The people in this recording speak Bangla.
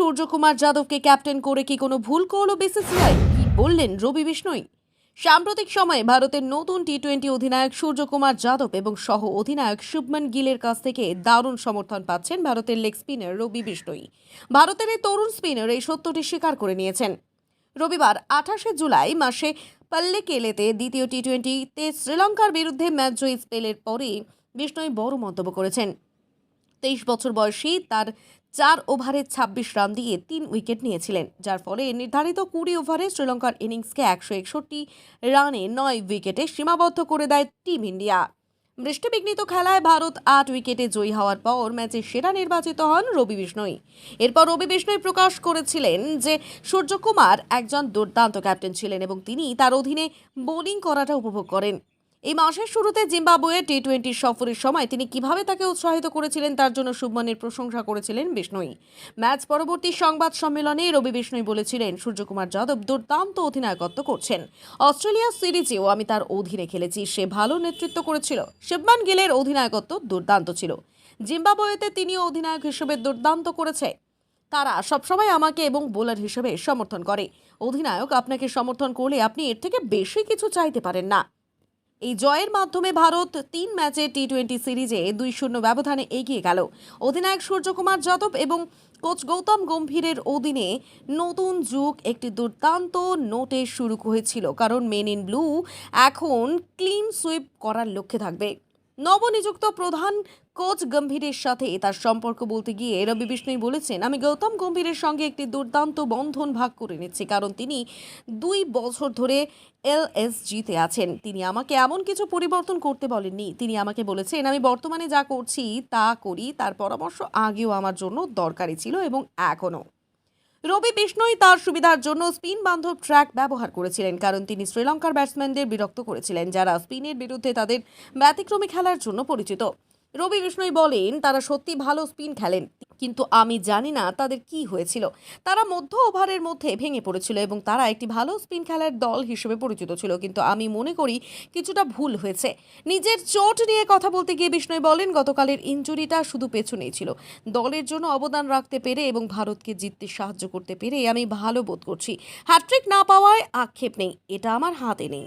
সূর্যকুমার যাদবকে ক্যাপ্টেন করে কি কোনো ভুল করল বিসিসিআই? কি বললেন রবি বিষ্ণই? সাম্প্রতিক সময়ে ভারতের নতুন টি টোয়েন্টি অধিনায়ক সূর্যকুমার যাদব এবং সহ অধিনায়ক শুভমন গিলের কাছ থেকে দারুণ সমর্থন পাচ্ছেন ভারতের লেগ স্পিনার রবি বিষ্ণই। ভারতের এই তরুণ স্পিনার এই সত্যটি স্বীকার করে নিয়েছেন। রবিবার আঠাশে জুলাই মাসে পাল্লে কেলেতে দ্বিতীয় টি টোয়েন্টিতে শ্রীলঙ্কার বিরুদ্ধে ম্যাচ জয়ী স্পেলের পরেই বিষ্ণই বড় মন্তব্য করেছেন। তেইশ বছর বয়সী তার চার ওভারে ছাব্বিশ রান দিয়ে তিন উইকেট নিয়েছিলেন, যার ফলে নির্ধারিত কুড়ি ওভারে শ্রীলঙ্কার ইনিংসকে একশো একষট্টি রানে নয় উইকেটে সীমাবদ্ধ করে দেয় টিম ইন্ডিয়া। বৃষ্টিবিঘ্নিত খেলায় ভারত আট উইকেটে জয়ী হওয়ার পর ম্যাচে সেরা নির্বাচিত হন রবি বিষ্ণই। এরপর রবি বিষ্ণই প্রকাশ করেছিলেন যে, সূর্যকুমার একজন দুর্দান্ত ক্যাপ্টেন ছিলেন এবং তিনি তার অধীনে বোলিং করাটা উপভোগ করেন। এই মাসের শুরুতে জিম্বাবুয়ে টি টোয়েন্টি সফরের সময় তিনি কীভাবে তাকে উৎসাহিত করেছিলেন তার জন্য শুভমনের প্রশংসা করেছিলেন বিষ্ণুই। ম্যাচ পরবর্তী সংবাদ সম্মেলনে রবি বিষ্ণুই বলেছিলেন, সূর্যকুমার যাদব দুর্দান্ত অধিনায়কত্ব করছেন। অস্ট্রেলিয়া সিরিজেও আমি তার অধীনে খেলেছি, সে ভালো নেতৃত্ব করেছিল। শিবমান গিলের অধিনায়কত্ব দুর্দান্ত ছিল। জিম্বাবুয়েতে তিনিও অধিনায়ক হিসেবে দুর্দান্ত করেছে। তারা সবসময় আমাকে এবং বোলার হিসেবে সমর্থন করে। অধিনায়ক আপনাকে সমর্থন করলে আপনি এর থেকে বেশি কিছু চাইতে পারেন না। এই জয়ের মাধ্যমে ভারত তিন ম্যাচে টি টোয়েন্টি সিরিজে দুই শূন্য ব্যবধানে এগিয়ে গেল। অধিনায়ক সূর্যকুমার যাদব এবং কোচ গৌতম গম্ভীরের অধীনে নতুন যুগ একটি দুর্দান্ত নোটে শুরু হয়েছিল, কারণ মেন ইন ব্লু এখন ক্লিন সুইপ করার লক্ষ্যে থাকবে। নবনিযুক্ত প্রধান কোচ গম্ভীরের সাথে তার সম্পর্ক বলতে গিয়ে রবি বিষ্ণুই বলেছেন, আমি গৌতম গম্ভীরের সঙ্গে একটি দুর্দান্ত বন্ধন ভাগ করে নিচ্ছি, কারণ তিনি দুই বছর ধরে এলএসজিতে আছেন। তিনি আমাকে এমন কিছু পরিবর্তন করতে বলেননি। তিনি আমাকে বলেছেন, আমি বর্তমানে যা করছি তা করি, তার পরামর্শ আগেও আমার জন্য দরকারি ছিল এবং এখনও। রবি বিষ্ণুই তার সুবিধার জন্য স্পিন বান্ধব ট্র্যাক ব্যবহার করেছিলেন, কারণ তিনি শ্রীলঙ্কার ব্যাটসম্যানদের বিরক্ত করেছিলেন যারা স্পিনের বিরুদ্ধে তাদের ব্যতিক্রমী খেলার জন্য পরিচিত। রবি বিষ্ণুই বলেন, তারা সত্যি ভালো স্পিন খেলেন। কিন্তু আমি জানি না তাদের কি হয়েছিল। তারা মধ্য ওভারের মধ্যে ভেঙে পড়েছিল এবং তারা একটি ভালো স্পিন খেলার দল হিসেবে পরিচিত ছিল। কিন্তু আমি মনে করি কিছুটা ভুল হয়েছে। নিজের চোট নিয়ে কথা বলতে গিয়ে বিষ্ণুই বলেন, গতকালের ইঞ্জুরিটা শুধু পেছনেই ছিল। দলের জন্য অবদান রাখতে পেরে এবং ভারতকে জিততে সাহায্য করতে পেরে আমি ভালো বোধ করছি। হ্যাট্রিক না পাওয়ায় আক্ষেপ নেই, এটা আমার হাতে নেই।